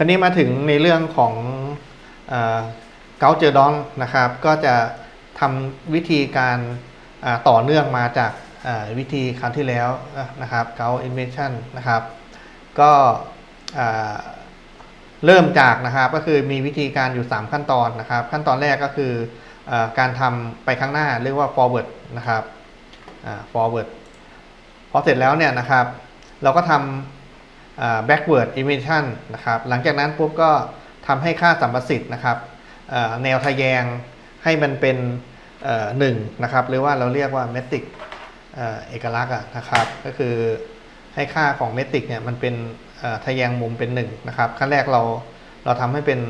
ราวนี้มาถึงในเรื่องของเกาเจอดองนะครับ ก็จะทำวิธีการต่อเนื่องมาจากวิธีครั้งที่แล้วนะครับเกาอินเวชั่นนะครับ ก็เริ่มจากนะครับก็คือมีวิธีการอยู่ 3 ขั้นตอนนะครับ ขั้นตอนแรกก็คืออการทำไปข้างหน้าเรียกว่า forward นะครับอ่า forward พอเสร็จแล้วเนี่ยนะครับ เราก็ทำอ่า backward emission นะครับหลังจากนั้นปุ๊บก็ทำให้ค่าสัมประสิทธิ์นะครับแนวทะแยงให้มันเป็นหนึ่งนะครับหรือว่าเราเรียกว่าเมตริกเอกลักษณ์นะครับ ก็คือให้ค่าของเมตริกเนี่ยมันเป็นทะแยงมุมเป็นหนึ่งนะครับขั้นแรกเราเราทำให้เป็น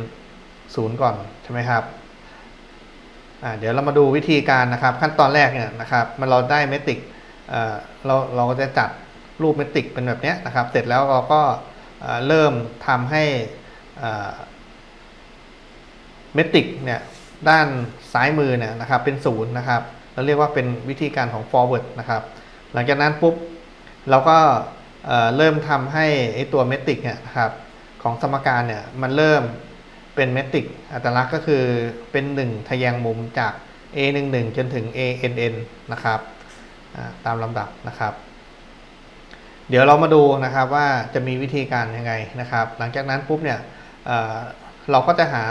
ศูนย์ก่อนใช่ไหมครับเดี๋ยวเรามาดูวิธีการนะครับ ขั้นตอนแรกเนี่ยนะครับมันเราได้เมตริกเอ่อเราเราก็จะจัด รูปเมตริกเป็นแบบนี้นะครับ เสร็จแล้วเราก็เริ่มทำให้เมตริกเนี่ยด้านซ้ายมือเนี่ยนะครับเป็นศูนย์นะครับเราเรียกว่าเป็นวิธีการของ forward นะครับ หลังจากนั้นปุ๊บเราก็เริ่มทำให้ไอตัวเมตริกเนี่ยนะครับของสมการเนี่ยมันเริ่มเป็นเมตริกอัตลักษณ์ก็คือเป็น 1 ทะแยงมุมจาก a 1 1จนถึง a n n นะครับตามลำดับนะครับ เดี๋ยวเรามาดูนะครับว่าจะมีวิธีการยังไงนะครับ หลังจากนั้นปุ๊บเนี่ยเเราก็จะหา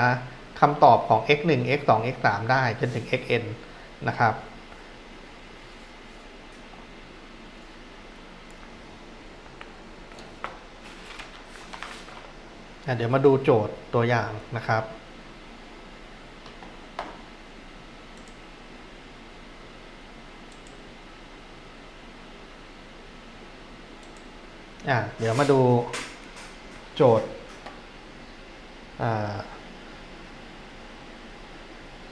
คำตอบของ x 1 x 2 x 3ได้จนถึง x n นะครับ เดี๋ยวมาดูโจทย์ตัวอย่างนะครับ อะเดี๋ยวมาดูโจทย์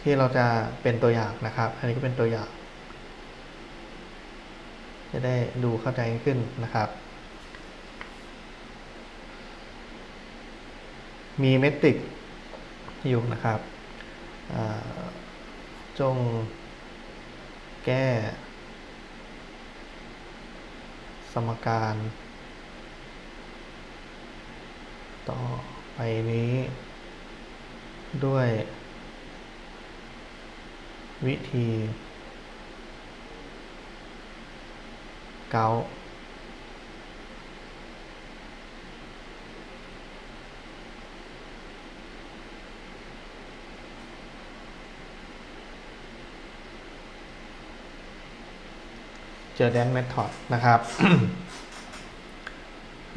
ที่เราจะเป็นตัวอย่างนะครับ อันนี้ก็เป็นตัวอย่าง จะได้ดูเข้าใจขึ้นนะครับ มีเมตริกอยู่นะครับจงแก้ สมการ ต่อไปนี้ ด้วย วิธี เกาเจอแดนเมธอดนะครับ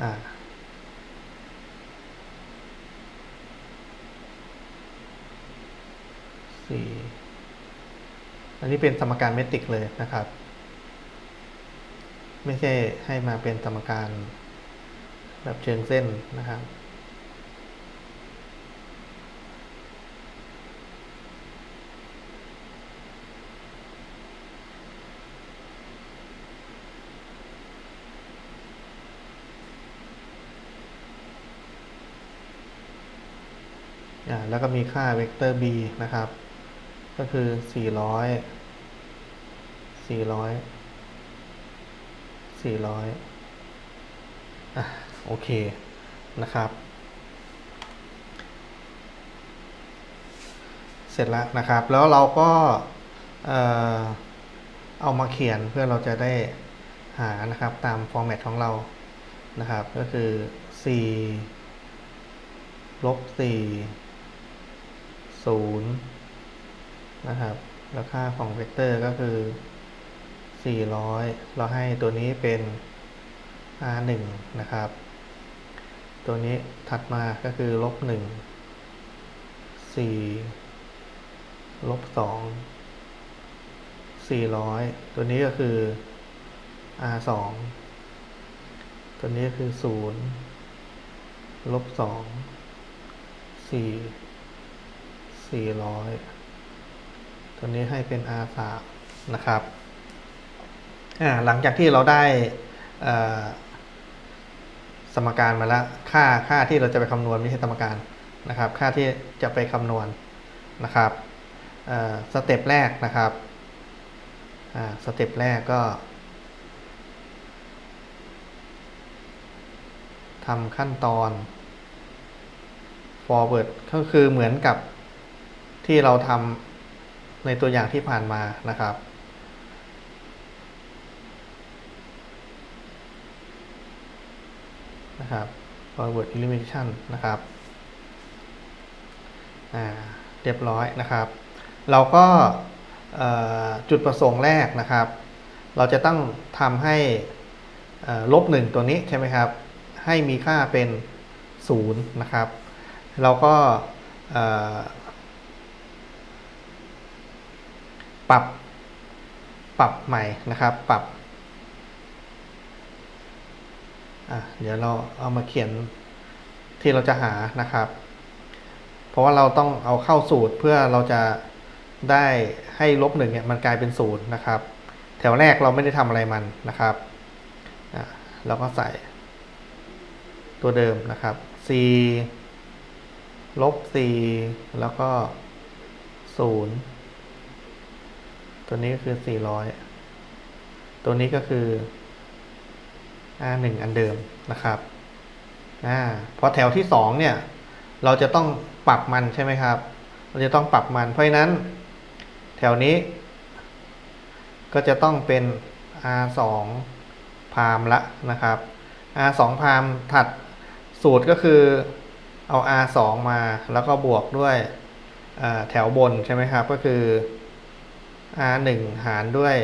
อ่า สี่อันนี้เป็นสมการเมตริกเลยนะครับ ไม่ใช่ให้มาเป็นสมการแบบเชิงเส้นนะครับอ่าแล้วก็มีค่าเวกเตอร์ b นะครับ ก็คือ400 400 400อะโอเคนะครับเสร็จแล้วนะครับ แล้วเราก็เอามาเขียนเพื่อเราจะได้หานะครับตามฟอร์แมตของเรานะครับ ก็คือ4ลบ4ศู นะครับ แล้วค่าของเวกเตอร์ก็คือ 400 เราให้ตัวนี้เป็น r 1 นะครับ ตัวนี้ถัดมาก็คือลบ1 4ลบ2 400 ตัวนี้ก็คือ r 2 ตัวนี้ก็คือ 0 ลบ 2 4 400 ตัวนี้ให้เป็น R 3 นะครับหลังจากที่เราได้สมการมาแล้วค่าค่าที่เราจะไปคำนวณไม่ใช่สมการนะครับ ค่าที่จะไปคำนวณนะครับสเต็ปแรกนะครับสเต็ปแรกก็ทำขั้นตอน forward ก็คือเหมือนกับที่เราทำ ในตัวอย่างที่ผ่านมานะครับ นะครับ forward elimination นะครับ อ่า เรียบร้อยนะครับ เราก็จุดประสงค์แรกนะครับ เราจะต้องทำให้ลบหนึ่งตัวนี้ใช่ไหมครับ ให้มีค่าเป็นศูนย์นะครับ เราก็เอ่อ ปรับปรับใหม่นะครับ ปรับเดี๋ยวเราเอามาเขียนที่เราจะหานะครับ เพราะว่าเราต้องเอาเข้าสูตรเพื่อเราจะได้ให้ลบหนึ่งเนี่ยมันกลายเป็นศูนย์นะครับ แถวแรกเราไม่ได้ทำอะไรมันนะครับเราก็ใส่ ตัวเดิมนะครับ c ลบ c แล้วก็ศูนย์ ตัวนี้ก็คือ 400 ตัวนี้ก็คือ R1 อันเดิมนะครับอ่าพอแถวที่สองเนี่ย เราจะต้องปรับมันใช่ไหมครับ เราจะต้องปรับมัน เพราะฉะนั้น แถวนี้ ก็จะต้องเป็น R2 พามละนะครับ R2 พามถัดสูตรก็คือเอา R2 มาแล้วก็บวกด้วยแถวบนใช่ไหมครับ ก็คือ R1 หารด้วย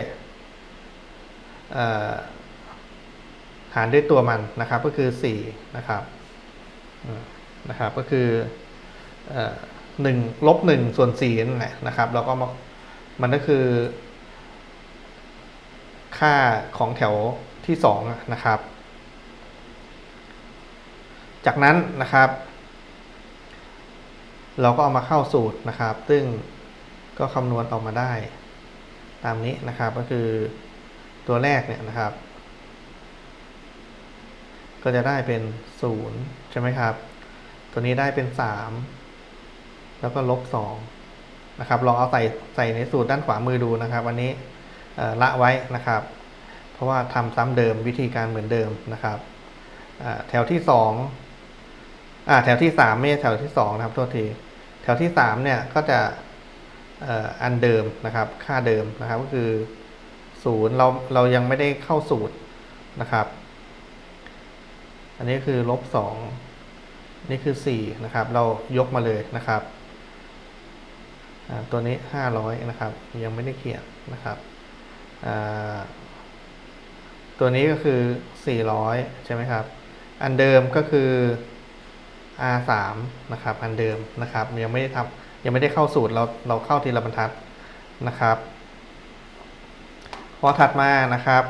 หารด้วยตัวมันนะครับ ก็คือ4นะครับนะครับ ก็คือหนึ่งลบหนึ่งส่วนสี่นั่นแหละนะครับแล้วก็มามันก็คือ ค่าของแถวที่สองนะครับ จากนั้นนะครับ เราก็เอามาเข้าสูตรนะครับ ซึ่งก็คำนวณออกมาได้ ตามนี้นะครับก็คือตัวแรกเนี่ยนะครับ ก็จะได้เป็นศูนย์ใช่ไหมครับ ตัวนี้ได้เป็นสามแล้วก็ลบสองนะครับ ลองเอาใส่ใส่ในสูตรด้านขวามือดูนะครับ วันนี้ละไว้นะครับ เพราะว่าทำซ้ำเดิมวิธีการเหมือนเดิมนะครับแถวที่สองอ่าแถวที่สามไม่ใช่แถวที่สองนะครับโทษที แถวที่สามเนี่ยก็จะ อันเดิมนะครับค่าเดิมนะครับก็คือศูนย์เราเรายังไม่ได้เข้าสูตรนะครับ อันนี้คือลบสองนี่คือสี่นะครับเรายกมาเลยนะครับตัวนี้ห้าร้อยนะครับ ยังไม่ได้เขียนนะครับตัวนี้ก็คือสี่ร้อยใช่ไหมครับ อันเดิมก็คือ R สามนะครับ อันเดิมนะครับ ยังไม่ได้ทำ ยังไม่ได้เข้าสูตรเราเราเข้าทีละบรรทัดนะครับพอถัดมานะครับ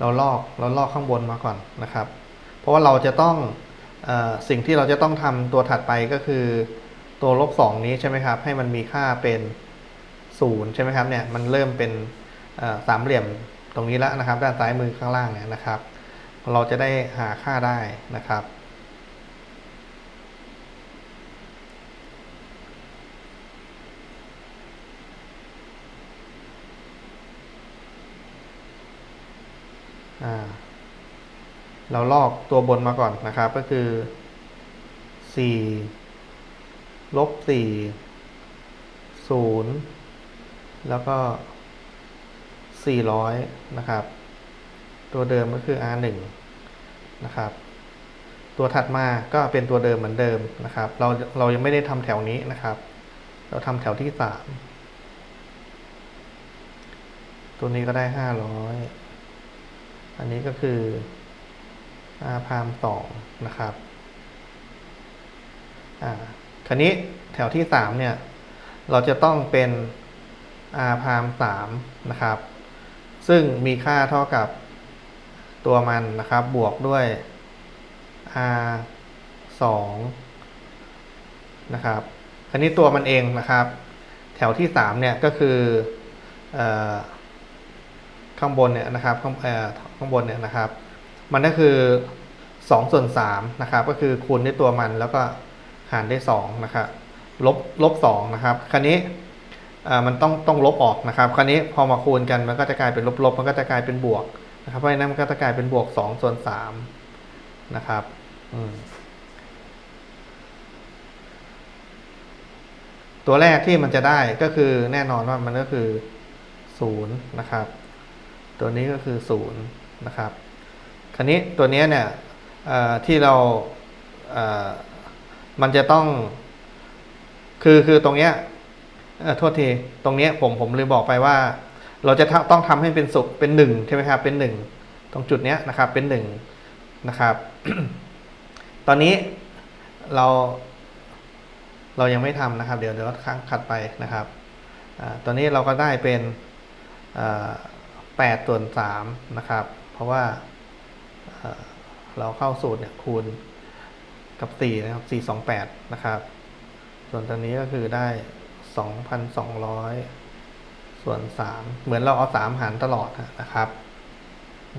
เราลอกเราลอกข้างบนมาก่อนนะครับ เพราะว่าเราจะต้องอสิ่งที่เราจะต้องทำตัวถัดไปก็คือตัวลบสองนี้ใช่ไหมครับ ให้มันมีค่าเป็นศูนย์ใช่ไหมครับเนี่ยมันเริ่มเป็นสามเหลี่ยมตรงนี้แล้วนะครับ ด้านซ้ายมือข้างล่างเนี่ยนะครับ เราจะได้หาค่าได้นะครับ เราลอกตัวบนมาก่อนนะครับ ก็คือสี่ลบสี่ศูนย์แล้วก็สี่ร้อยนะครับ ตัวเดิมก็คือ R หนึ่งนะครับ ตัวถัดมาก็เป็นตัวเดิมเหมือนเดิมนะครับ เราเรายังไม่ได้ทำแถวนี้นะครับ เราทำแถวที่สามตัวนี้ก็ได้ห้าร้อย อันนี้ก็คือ R พามสองนะครับอ่าคราวนี้แถวที่สามเนี่ย เราจะต้องเป็น R พามสามนะครับ ซึ่งมีค่าเท่ากับตัวมันนะครับ บวกด้วย R สองนะครับ คราวนี้ตัวมันเองนะครับ แถวที่สามเนี่ยก็คืออ ข้างบนเนี่ยนะครับข้างเอ่อข้างบนเนี่ยนะครับ มันก็คือ2ส่วน3นะครับก็คือคูณด้วยตัวมันแล้วก็หารด้วย2นะครับลบลบ2นะครับคราวนี้เอ่อมันต้องต้องลบออกนะครับคราวนี้พอมาคูณกันมันก็จะกลายเป็นลบลบมันก็จะกลายเป็นบวกนะครับเพราะฉะนั้นมันก็จะกลายเป็นบวก2ส่วน3นะครับอืมตัวแรกที่มันจะได้ก็คือแน่นอนว่ามันก็คือศูนย์นะครับ ตัวนี้ก็คือศูนย์นะครับ คราวนี้ตัวนี้เนี่ยที่เรามันจะต้อง คือคือตรงเนี้ยโทษทีตรงเนี้ยผมผมเลยบอกไปว่า เราจะต้องทำให้เป็นสุขเป็นหนึ่งใช่ไหมครับเป็นหนึ่งตรงจุดเนี้ยนะครับเป็นหนึ่งนะครับ ตอนนี้เราเรายังไม่ทำนะครับ เดี๋ยวเดี๋ยวครั้งขัดไปนะครับอตอนนี้เราก็ได้เป็น แปดส่วนสามนะครับ เพราะว่าเราเข้าสูตรเนี่ยคูณกับสี่นะครับสี่สองแปดนะครับ ส่วนตอนนี้ก็คือได้สองพันสองร้อยส่วนสามเหมือนเราเอาสามหารตลอดนะครับอ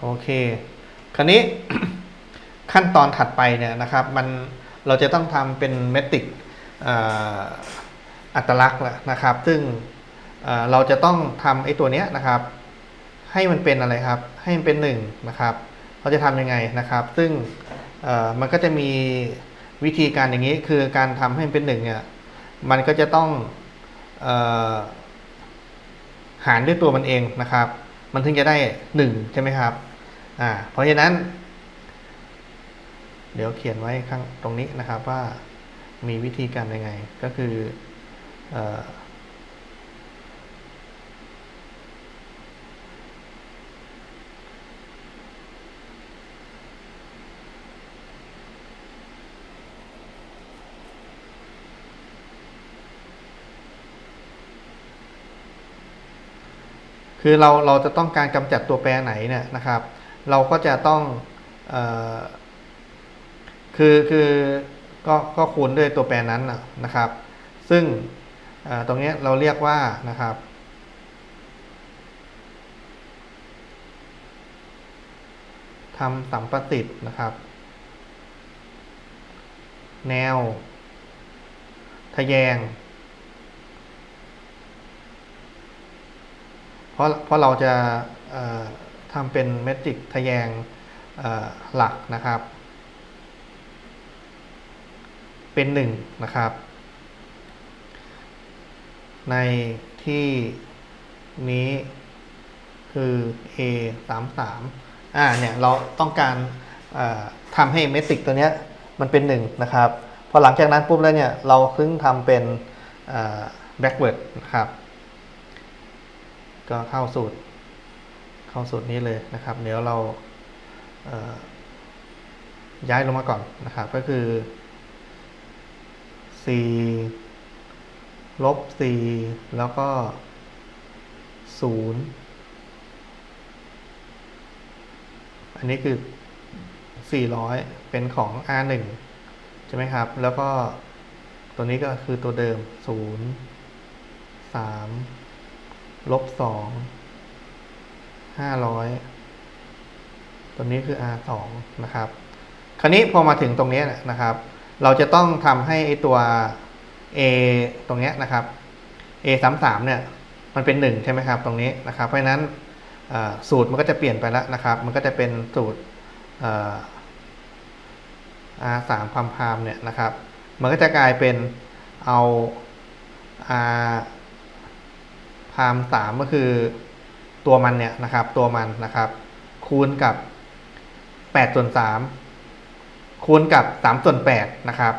โอเค คราวนี้ขั้นตอนถัดไปเนี่ยนะครับ มันเราจะต้องทำเป็นเมตริก อัตลักษณ์แหละนะครับ ซึ่งเราจะต้องทำไอ้ตัวเนี้ยนะครับ ให้มันเป็นอะไรครับ ให้มันเป็นหนึ่งนะครับ เราจะทำยังไงนะครับ ซึ่งมันก็จะมีวิธีการอย่างนี้คือการทำให้มันเป็นหนึ่งเนี่ยมันก็จะต้องออหารด้วยตัวมันเองนะครับ มันถึงจะได้หนึ่งใช่ไหมครับอ่าเพราะฉะนั้น เดี๋ยวเขียนไว้ข้างตรงนี้นะครับว่า มีวิธีการยังไง ก็คืออคือเราเราจะต้องการกำจัดตัวแปรไหนเนี่ยนะครับ เราก็จะต้องออคือคือ ก็ก็คูณด้วยตัวแปรนั้นนะครับ ซึ่งตรงนี้เราเรียกว่านะครับทำสัมประสิทธิ์นะครับ แนว ทะแยง เพราะเพราะเราจะทำเป็นเมตริกทะแยงหลักนะครับ เป็นหนึ่งนะครับ ในที่นี้คือ a สามสามอ่าเนี่ยเราต้องการทำให้เมตริกตัวเนี้ยมันเป็นหนึ่งนะครับ พอหลังจากนั้นปุ๊บแล้วเนี่ยเราเพิ่งทำเป็น backward นะครับ ก็เข้าสูตร เข้าสูตรนี้เลยนะครับ เดี๋ยวเราเย้ายลงมาก่อนนะครับ ก็คือ 4ลบ4แล้วก็0อันนี้คือ 400 เป็นของ R1 ใช่ไหมครับ แล้วก็ตัวนี้ก็คือตัวเดิม 0 3 ลบ 2 500 ตัวนี้คือ R 2 นะครับ คราวนี้พอมาถึงตรงนี้นะครับ เราจะต้องทำให้ไอตัว A ตรงนี้นะครับ A 3 3เนี่ยมันเป็น 1 ใช่ไหมครับ ตรงนี้นะครับ เพราะฉะนั้นสูตรมันก็จะเปลี่ยนไปแล้วนะครับ มันก็จะเป็นสูตร R 3พามพามเนี่ยนะครับ มันก็จะกลายเป็นเอา R พามสามก็คือตัวมันเนี่ยนะครับ ตัวมันนะครับ คูณกับแปดส่วนสาม คูณกับสามส่วนแปดนะครับ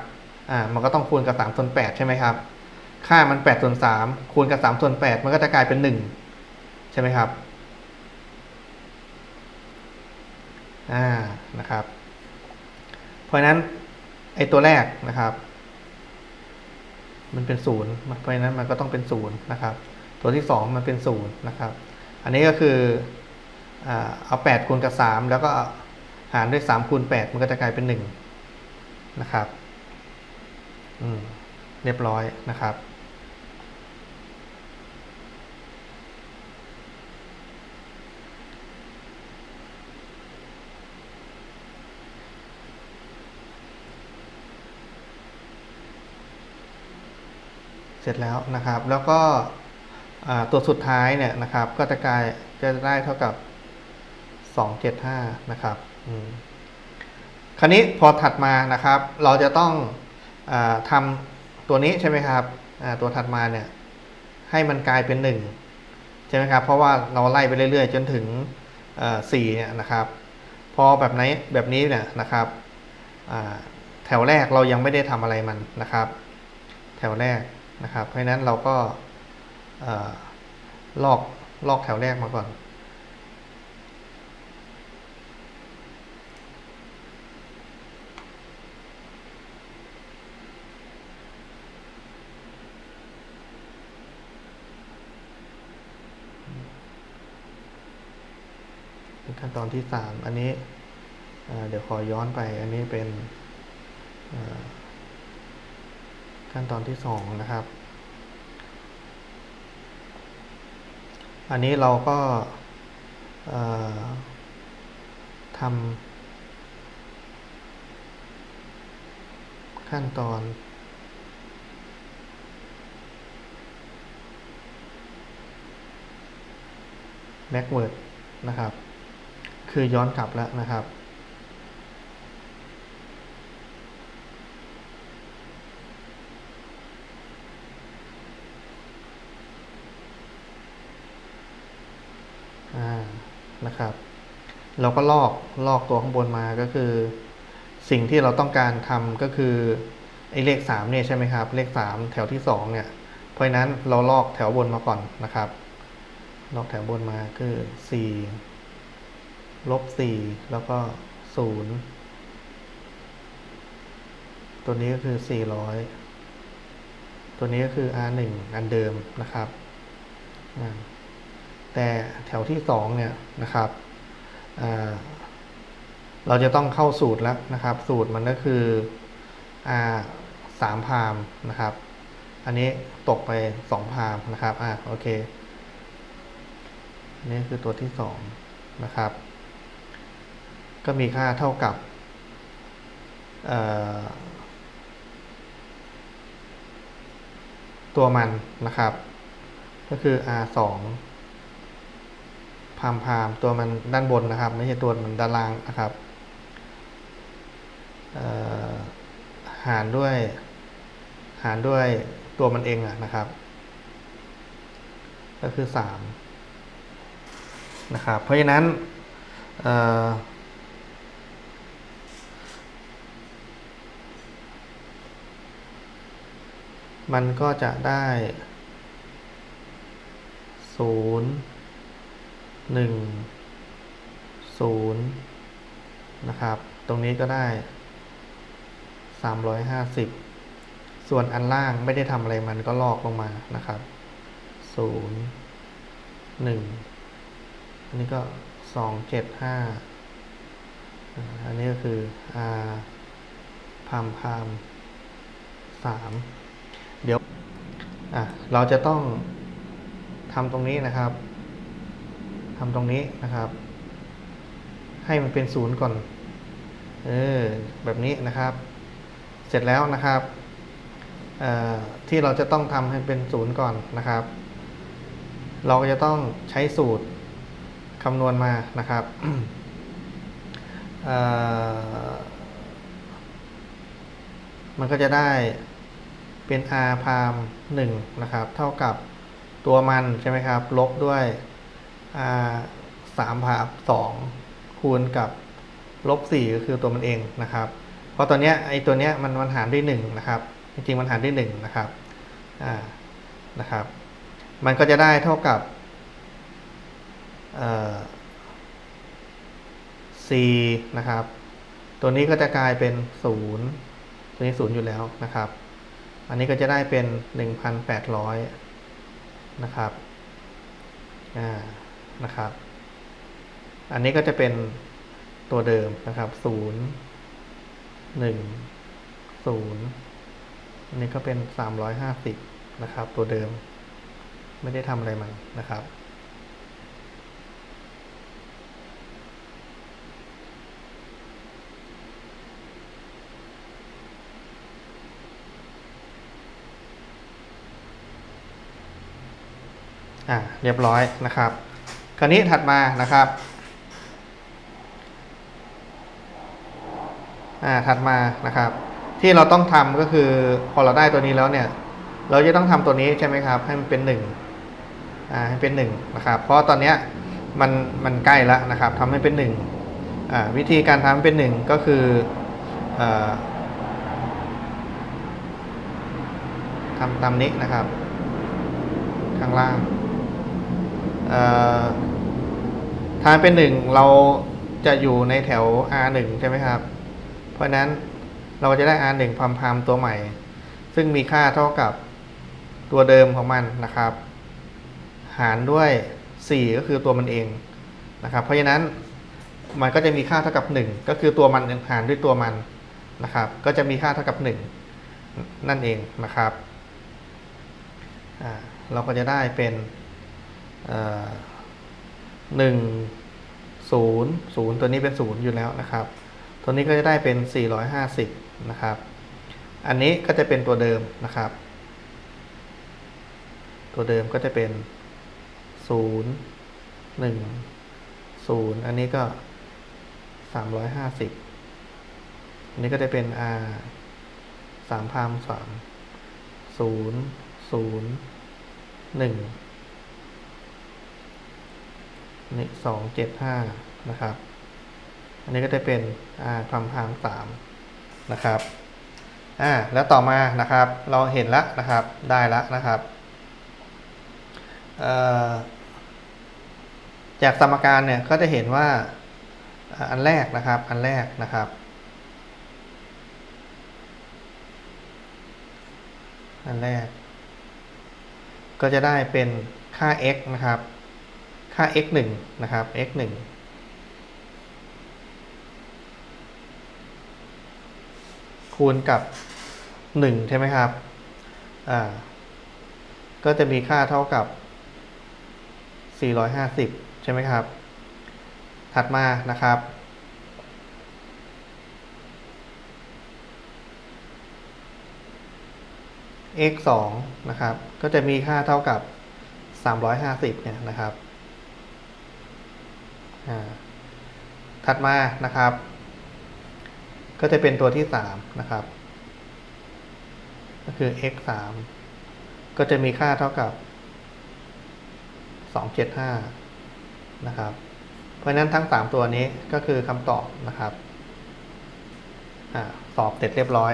อ่ามันก็ต้องคูณกับสามส่วนแปดใช่ไหมครับ ค่ามันแปดส่วนสามคูณกับสามส่วนแปดมันก็จะกลายเป็นหนึ่งใช่ไหมครับอ่านะครับ เพราะนั้นไอตัวแรกนะครับ มันเป็นศูนย์เพราะฉะนั้นมันก็ต้องเป็นศูนย์นะครับ ตัวที่สองมันเป็นศูนย์นะครับ อันนี้ก็คืออ่าเอาแปดคูณกับสามแล้วก็ หารด้วยสามคูณแปดมันก็จะกลายเป็นหนึ่งนะครับอืมเรียบร้อยนะครับ เสร็จแล้วนะครับ แล้วก็ตัวสุดท้ายเนี่ยนะครับ ก็จะกลายจะได้เท่ากับ 275 นะครับ คราวนี้พอถัดมานะครับ เราจะต้องอทำตัวนี้ใช่ไหมครับตัวถัดมาเนี่ยให้มันกลายเป็น1ใช่ไหมครับ เพราะว่าเราไล่ไปเรื่อยๆ จนถึงเอ่อ4เนี่ยนะครับ พอแบบไหนแบบนี้เนี่ยนะครับแถวแรกเรายังไม่ได้ทำอะไรมันนะครับ แถวแรกนะครับ เพราะนั้นเราก็ลอกลอกแถวแรกมาก่อน ขั้นตอนที่สามอันนี้เเดี๋ยวขอย้อนไป อันนี้เป็นขั้นตอนที่สองนะครับ อันนี้เราก็ทำขั้นตอน backward นะครับ คือย้อนกลับแล้วนะครับ นะครับ เราก็ลอกลอกตัวข้างบนมาก็คือ สิ่งที่เราต้องการทำก็คือไอ้เลขสามเนี่ยใช่ไหมครับ เลขสามแถวที่สองเนี่ย เพราะฉะนั้นเราลอกแถวบนมาก่อนนะครับ ลอกแถวบนมาคือสี่ ลบสี่แล้วก็ศูนย์ตัวนี้ก็คือสี่ร้อยตัวนี้ก็คือ R หนึ่งอันเดิมนะครับ แต่แถวที่สองเนี่ยนะครับ เราจะต้องเข้าสูตรแล้วนะครับ สูตรมันก็คือ R สามพามนะครับ อันนี้ตกไปสองพามนะครับ อ่าโอเค นี่คือตัวที่สองนะครับ ก็มีค่าเท่ากับตัวมันนะครับ ก็คือ r 2พามพามตัวมันด้านบนนะครับ ไม่ใช่ตัวมันด้านล่างนะครับหารด้วย หารด้วยตัวมันเองอะนะครับ ก็คือ 3 นะครับ เพราะฉะนั้น มันก็จะได้ศูนย์หนึ่งศูนย์นะครับ ตรงนี้ก็ได้สามร้อยห้าสิบส่วนอันล่างไม่ได้ทำอะไรมันก็ลอกลงมานะครับศูนย์หนึ่งอันนี้ก็สองเจ็ดห้าอันนี้ก็คือ r พามพามสาม เดี๋ยวเราจะต้องทำตรงนี้นะครับทำตรงนี้นะครับ ให้มันเป็นศูนย์ก่อน เออ แบบนี้นะครับ เสร็จแล้วนะครับที่เราจะต้องทำให้เป็นศูนย์ก่อนนะครับ เราก็จะต้องใช้สูตรคำนวณมานะครับมันก็จะได้ เป็น r พาม1นะครับ เท่ากับตัวมันใช่ไหมครับ ลบด้วย r 3พาม2คูณกับลบ4ก็คือตัวมันเองนะครับ เพราะตัวเนี้ยไอตัวเนี้ยมันมันหารด้วย1นะครับ จริงๆมันหารด้วย1นะครับ อ่า นะครับ มันก็จะได้เท่ากับเอ่อ4นะครับ ตัวนี้ก็จะกลายเป็น0ตัวนี้0อยู่แล้วนะครับ อันนี้ก็จะได้เป็น 1,800 นะครับ อ่า นะครับ อันนี้ก็จะเป็นตัวเดิมนะครับ 0 1 0 อันนี้ก็เป็น 350 นะครับ ตัวเดิม ไม่ได้ทำอะไรมันนะครับ อ่าเรียบร้อยนะครับ คราวนี้ถัดมานะครับอ่าถัดมานะครับ ที่เราต้องทำก็คือพอเราได้ตัวนี้แล้วเนี่ย เราจะต้องทำตัวนี้ใช่ไหมครับ ให้มันเป็นหนึ่งอ่าให้เป็นหนึ่งนะครับ เพราะตอนเนี้ยมันมันใกล้แล้วนะครับทำให้เป็นหนึ่งอ่าวิธีการทำให้เป็นหนึ่งก็คืออ่าทำตามนี้นะครับ ข้างล่าง ทางเป็นหนึ่งเราจะอยู่ในแถว R1 ใช่ไหมครับ เพราะนั้นเราจะได้ R1 พัมพามตัวใหม่ ซึ่งมีค่าเท่ากับตัวเดิมของมันนะครับ หารด้วย 4 ก็คือตัวมันเองนะครับ เพราะฉะนั้นมันก็จะมีค่าเท่ากับ 1 ก็คือตัวมันหารด้วยตัวมันนะครับ ก็จะมีค่าเท่ากับ 1 นั่นเองนะครับ เราก็จะได้เป็น หนึ่งศูนย์ศูนย์ตัวนี้เป็นศูนย์อยู่แล้วนะครับ ตัวนี้ก็จะได้เป็น 450 นะครับ อันนี้ก็จะเป็นตัวเดิมนะครับ ตัวเดิมก็จะเป็น 0 1 0 อันนี้ก็ 350 อันนี้ก็จะเป็น R 3พาม3 0 0 1 นี่สองเจ็ดห้านะครับ อันนี้ก็จะเป็นอ่าความพามสามนะครับอ่าแล้วต่อมานะครับ เราเห็นแล้วนะครับ ได้แล้วนะครับจากสมการเนี่ยก็จะเห็นว่าอ่าอันแรกนะครับ อันแรกนะครับ อันแรก ก็จะได้เป็นค่า x นะครับ ค่า x 1นะครับ x 1คูณกับ 1 ใช่ไหมครับ อ่า ก็จะมีค่าเท่ากับ 450 ใช่ไหมครับ ถัดมานะครับ x 2นะครับ ก็จะมีค่าเท่ากับ 350 เนี่ยนะครับ ถัดมานะครับ ก็จะเป็นตัวที่3นะครับ ก็คือ x 3ก็จะมีค่าเท่ากับ275นะครับ เพราะนั้นทั้ง3ตัวนี้ก็คือคำตอบนะครับอสอบเสร็จเรียบร้อย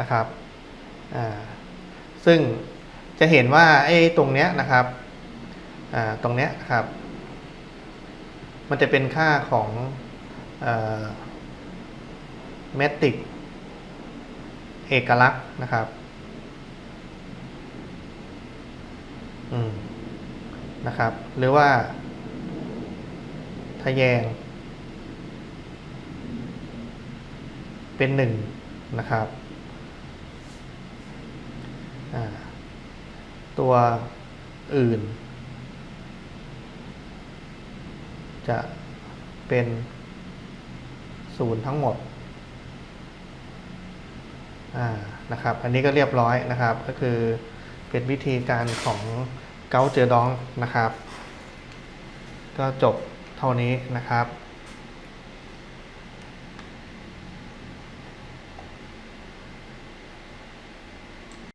นะครับ ซึ่งจะเห็นว่าไอ้ตรงเนี้ยนะครับตรงเนี้ยครับ มันจะเป็นค่าของเมตริกเอกลักษณ์นะครับอืมนะครับ หรือว่าทะแยง เป็นหนึ่งนะครับตัวอื่น จะเป็นศูนย์ทั้งหมดนะครับ อันนี้ก็เรียบร้อยนะครับ ก็คือเป็นวิธีการของเกาเจอดองนะครับ ก็จบเท่านี้นะครับ